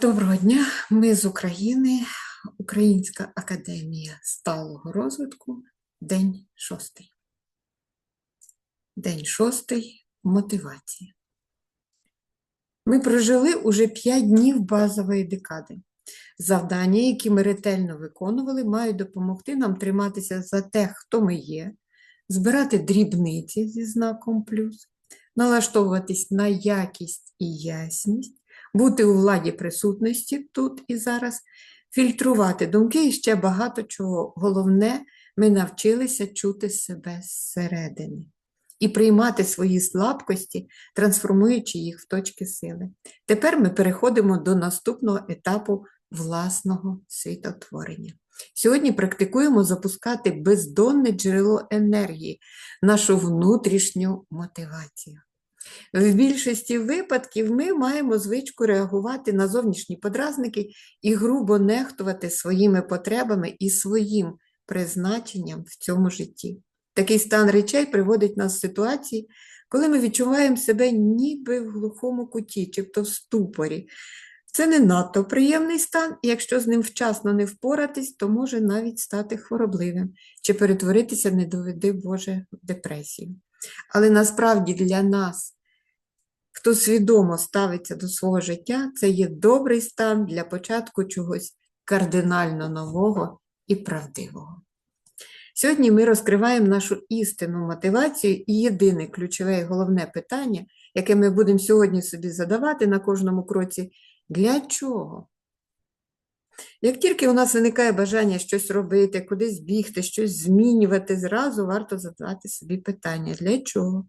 Доброго дня, ми з України, Українська академія сталого розвитку, день шостий. День шостий мотивація. Ми прожили уже 5 днів базової декади. Завдання, які ми ретельно виконували, мають допомогти нам триматися за те, хто ми є, збирати дрібниці зі знаком плюс, налаштовуватись на якість і ясність бути у владі присутності тут і зараз, фільтрувати думки і ще багато чого. Головне, ми навчилися чути себе зсередини і приймати свої слабкості, трансформуючи їх в точки сили. Тепер ми переходимо до наступного етапу власного світотворення. Сьогодні практикуємо запускати бездонне джерело енергії, нашу внутрішню мотивацію. В більшості випадків ми маємо звичку реагувати на зовнішні подразники і грубо нехтувати своїми потребами і своїм призначенням в цьому житті. Такий стан речей приводить нас в ситуації, коли ми відчуваємо себе ніби в глухому куті, чи в ступорі. Це не надто приємний стан, і якщо з ним вчасно не впоратись, то може навіть стати хворобливим чи перетворитися, не доведи Боже, в депресію. Але насправді для нас, хто свідомо ставиться до свого життя, це є добрий стан для початку чогось кардинально нового і правдивого. Сьогодні ми розкриваємо нашу істинну мотивацію і єдине ключове і головне питання, яке ми будемо сьогодні собі задавати на кожному кроці для чого? Як тільки у нас виникає бажання щось робити, кудись бігти, щось змінювати, зразу варто задавати собі питання, для чого?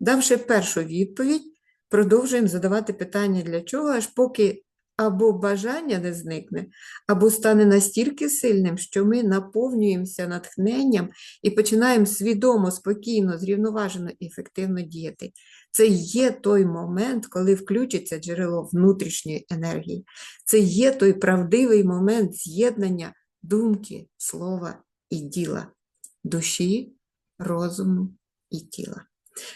Давши першу відповідь, продовжуємо задавати питання для чого, аж поки або бажання не зникне, або стане настільки сильним, що ми наповнюємося натхненням і починаємо свідомо, спокійно, зрівноважено і ефективно діяти. Це є той момент, коли включиться джерело внутрішньої енергії. Це є той правдивий момент з'єднання думки, слова і діла, душі, розуму і тіла.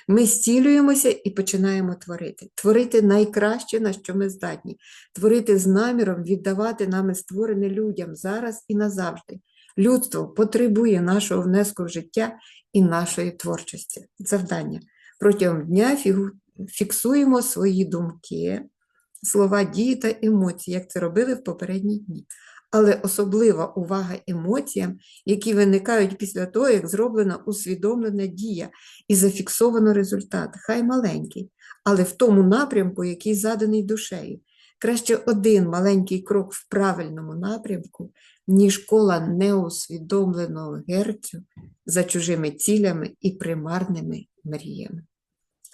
Ми зцілюємося і починаємо творити. Творити найкраще, на що ми здатні, творити з наміром, віддавати нами створене людям зараз і назавжди. Людство потребує нашого внеску в життя і нашої творчості. Завдання. Протягом дня фіксуємо свої думки, слова, дії та емоції, як це робили в попередні дні але особлива увага емоціям, які виникають після того, як зроблена усвідомлена дія і зафіксовано результат, хай маленький, але в тому напрямку, який заданий душею. Краще один маленький крок в правильному напрямку, ніж кола неусвідомленого герцю за чужими цілями і примарними мріями.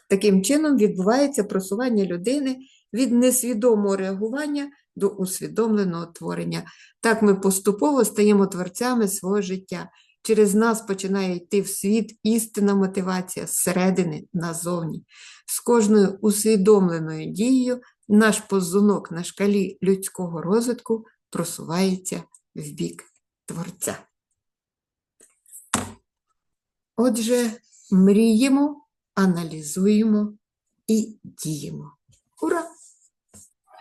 Таким чином відбувається просування людини від несвідомого реагування до усвідомленого творення. Так ми поступово стаємо творцями свого життя. Через нас починає йти в світ істинна мотивація зсередини назовні. З кожною усвідомленою дією наш позунок на шкалі людського розвитку просувається в бік Творця. Отже, мріємо, аналізуємо і діємо. Ура!